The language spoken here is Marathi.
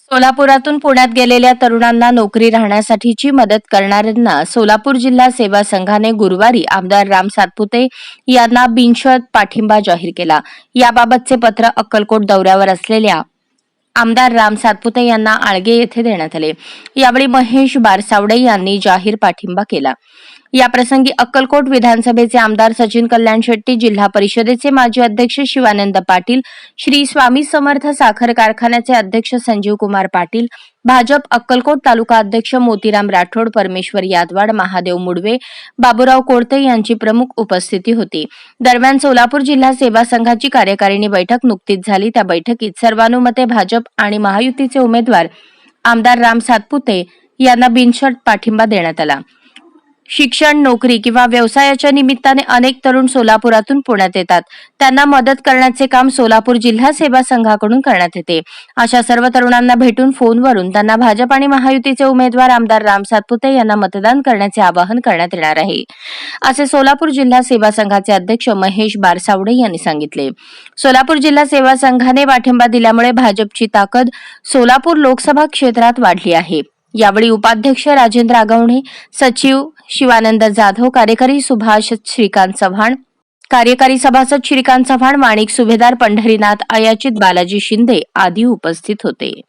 सोलापुरातून पुण्यात गेलेल्या तरुणांना नोकरी राहण्यासाठीची मदत करणाऱ्यांना सोलापूर जिल्हा सेवा संघाने गुरुवारी आमदार राम सातपुते यांना बिनशर्त पाठिंबा जाहीर केला. याबाबतचे पत्र अक्कलकोट दौऱ्यावर असलेल्या आमदार राम सातपुते यांना आळगे येथे देण्यात आले. यावेळी महेश बारसावडे यांनी जाहीर पाठिंबा केला. याप्रसंगी अक्कलकोट विधानसभेचे आमदार सचिन कल्याण शेट्टी जिल्हा परिषदेचे माजी अध्यक्ष शिवानंद पाटील श्री स्वामी समर्थ साखर कारखान्याचे अध्यक्ष संजीव कुमार पाटील भाजप अक्कलकोट तालुका अध्यक्ष मोतीराम राठोड परमेश्वर यादवाड महादेव मुडवे बाबूराव कोळते यांची प्रमुख उपस्थिती होती. दरम्यान सोलापूर जिल्हा सेवा संघाची कार्यकारिणी बैठक नुकतीच झाली. त्या बैठकीत सर्वानुमते भाजप आणि महायुतीचे उमेदवार आमदार राम सातपुते यांना बिनशर्त पाठिंबा देण्यात आला. शिक्षण नोकरी किंवा व्यवसायाच्या निमित्ताने अनेक तरुण सोलापुरातून पुण्यात येतात. त्यांना मदत करण्याचे काम सोलापूर जिल्हा सेवा संघाकडून करण्यात येते. अशा सर्व तरुणांना भेटून फोनवरून त्यांना भाजप आणि महायुतीचे उमेदवार आमदार राम सातपुते यांना मतदान करण्याचे आवाहन करण्यात येणार आहे. असे सोलापूर जिल्हा सेवा संघाचे अध्यक्ष महेश बारसावडे यांनी सांगितले. सोलापूर जिल्हा सेवा संघाने पाठिंबा दिल्यामुळे भाजपची ताकद सोलापूर लोकसभा क्षेत्रात वाढली आहे. यावेळी उपाध्यक्ष राजेंद्र आगवणे सचिव शिवानंद जाधव कार्यकारी सुभाष श्रीकांत चव्हाण कार्यकारी सभासद श्रीकांत चव्हाण माणिक सुभेदार पंढरीनाथ अयाचित बालाजी शिंदे आदी उपस्थित होते.